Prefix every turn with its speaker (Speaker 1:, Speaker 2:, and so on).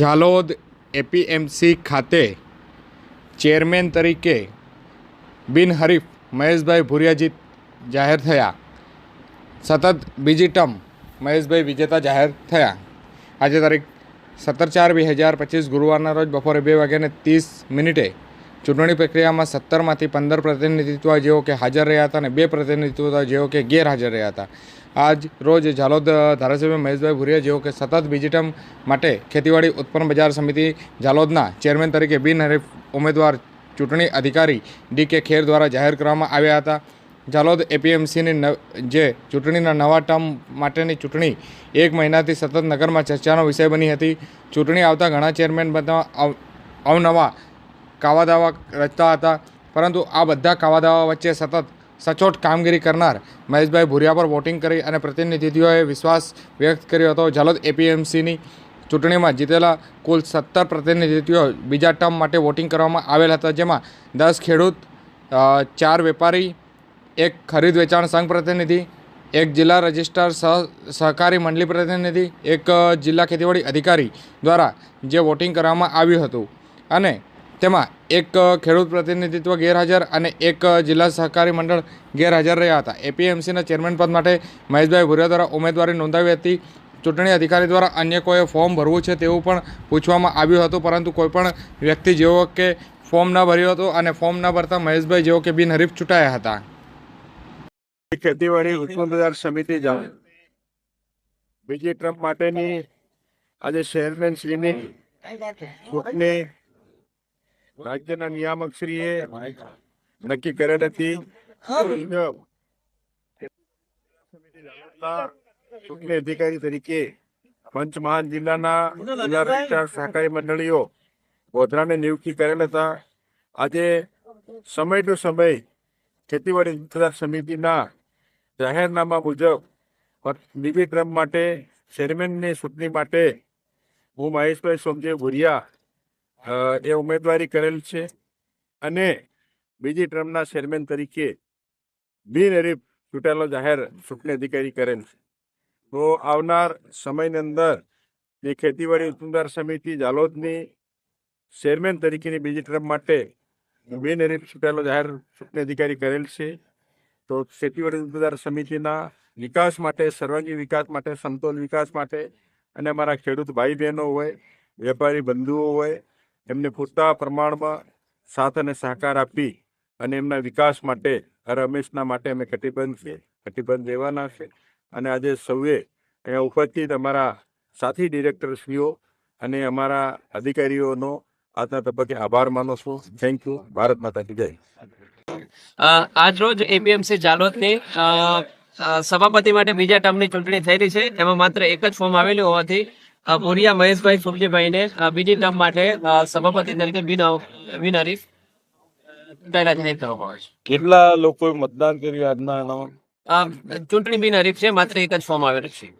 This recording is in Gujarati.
Speaker 1: ઝાલોદ એપીએમસી ખાતે ચેરમેન તરીકે બિનહરીફ મહેશભાઈ ભુરિયાજી જાહેર થયા. સતત બીજી ટર્મ મહેશભાઈ વિજેતા જાહેર થયા. આજે તારીખ સત્તર ચાર બે હજાર પચીસ ગુરુવારના રોજ બપોરે બે વાગ્યાને ત્રીસ મિનિટે ચૂંટણી પ્રક્રિયામાં સત્તરમાંથી પંદર પ્રતિનિધિત્વ જેઓ કે હાજર રહ્યા હતા અને બે પ્રતિનિધિત્વ જેઓ કે ગેરહાજર રહ્યા હતા. આજ રોજ ઝાલોદ ધારાસભ્ય મહેશભાઈ ભુરિયા જેઓ કે સતત બીજી ટર્મ માટે ખેતીવાડી ઉત્પન્ન બજાર સમિતિ ઝાલોદના ચેરમેન તરીકે બિનહરીફ ઉમેદવાર ચૂંટણી અધિકારી ડી કે ખેર દ્વારા જાહેર કરવામાં આવ્યા હતા. ઝાલોદ એપીએમસીની જે ચૂંટણીના નવા ટર્મ માટેની ચૂંટણી એક મહિનાથી સતત નગરમાં ચર્ચાનો વિષય બની હતી. ચૂંટણી આવતા ઘણા ચેરમેન બધા અવ- અવનવા કાવા દાવા રચતા હતા. પરંતુ આ બધા કાવા દાવા વચ્ચે સતત સચોટ કામગીરી કરનાર મહેશભાઈ ભુરિયા પર વોટિંગ કરી અને પ્રતિનિધિઓએ વિશ્વાસ વ્યક્ત કર્યો હતો. ઝાલોદ એપીએમસીની ચૂંટણીમાં જીતેલા કુલ સત્તર પ્રતિનિધિત્વો બીજા ટર્મ માટે વોટિંગ કરવામાં આવેલ હતા, જેમાં દસ ખેડૂત ચાર વેપારી, એક ખરીદ વેચાણ સંઘ પ્રતિનિધિ, એક જિલ્લા રજિસ્ટ્રાર સહ, સહકારી મંડળી પ્રતિનિધિ, એક જિલ્લા ખેતીવાડી અધિકારી દ્વારા જે વોટિંગ કરવામાં આવ્યું હતું. અને તેમાં એક ખેડૂત પ્રતિનિધિત્વ ગેરહાજર અને એક જિલ્લા સહકારી મંડળ ગેરહાજર રહ્યા હતા. એપીએમસીના ચેરમેન પદ માટે મહેશભાઈ ભુરિયા દ્વારા ઉમેદવારી નોંધાવી હતી. ચૂંટણી અધિકારી દ્વારા અન્ય કોઈએ ફોર્મ ભરવું છે તેવું પણ પૂછવામાં આવ્યું હતું પરંતુ કોઈપણ વ્યક્તિ જેવો કે ફોર્મ ન ભર્યું હતું અને ફોર્મ ન ભરતા મહેશભાઈ જેવો કે બિનહરીફ ચૂંટાયા હતા.
Speaker 2: ખેતીવાડી ઉત્પન્ન બજાર સમિતિ જાણ બીજી ટ્રમ્પ માટેની આજે ચેરમેન શ્રીની ચૂંટણી રાજ્યના નિયામક શ્રીએ નક્કી કરેલ હતી. ચૂંટણી અધિકારી તરીકે પંચમહાલ જિલ્લાના જિલ્લા રજિસ્ટ્રાર સહકારી મંડળીઓ ગોધરાને નિયુક્તિ કરેલ હતા. આજે સમય ટુ સમય ખેતીવાડી ઉત્પાદક સમિતિના જાહેરનામા મુજબ ટ્રમ્પ માટે ચેરમેનની ચૂંટણી માટે હું મહેશભાઈ સોમજી ભુરિયા એ ઉમેદવારી કરેલ છે. અને બીજી ટર્મના ચેરમેન તરીકે બિનહરીફ ચૂંટાયેલો જાહેર ચૂંટણી અધિકારી કરેલ છે. તો આવનાર સમયની અંદર જે ખેતીવાડી ઉત્પાદન સમિતિ જાલોદની ચેરમેન તરીકેની બીજી ટર્મ માટે બિનહરીફ ચૂંટાયેલો જાહેર ચૂંટણી અધિકારી કરેલ છે. તો ખેતીવાડી ઉત્પાદન સમિતિના વિકાસ માટે, સર્વાંગી વિકાસ માટે, સમતોલ વિકાસ માટે અને અમારા ખેડૂત ભાઈ બહેનો હોય, વેપારી બંધુઓ હોય એમને પૂરતા પ્રમાણમાં સાથ અને સહકાર આપી અને એમના વિકાસ માટે રમેશના માટે અમે કટિબંધ છીએ કટિબંધ રહેવાના છે. અને આજે સૌએ અહીંયા ઉપસ્થિત અમારા સાથી ડિરેક્ટરશ્રીઓ અને અમારા અધિકારીઓનો આજના તબક્કે આભાર માનો છું. થેન્ક યુ ભારત માતા કી જય.
Speaker 3: આજ રોજ એપીએમસી જાલોદની સભાપતિ માટે બીજા ટર્મની ચૂંટણી થઈ રહી છે. એમાં માત્ર એક જ ફોર્મ આવેલું હોવાથી અ, ભુરિયા મહેશભાઈ સુખજીભાઈને અ, બીજી ટર્મ માટે સભાપતિ તરીકે બિન આવે છે.
Speaker 2: કેટલા લોકોએ મતદાન કર્યું આજના
Speaker 3: ચૂંટણી બિનહરીફ છે માત્ર એક જ ફોર્મ આવેલું છે.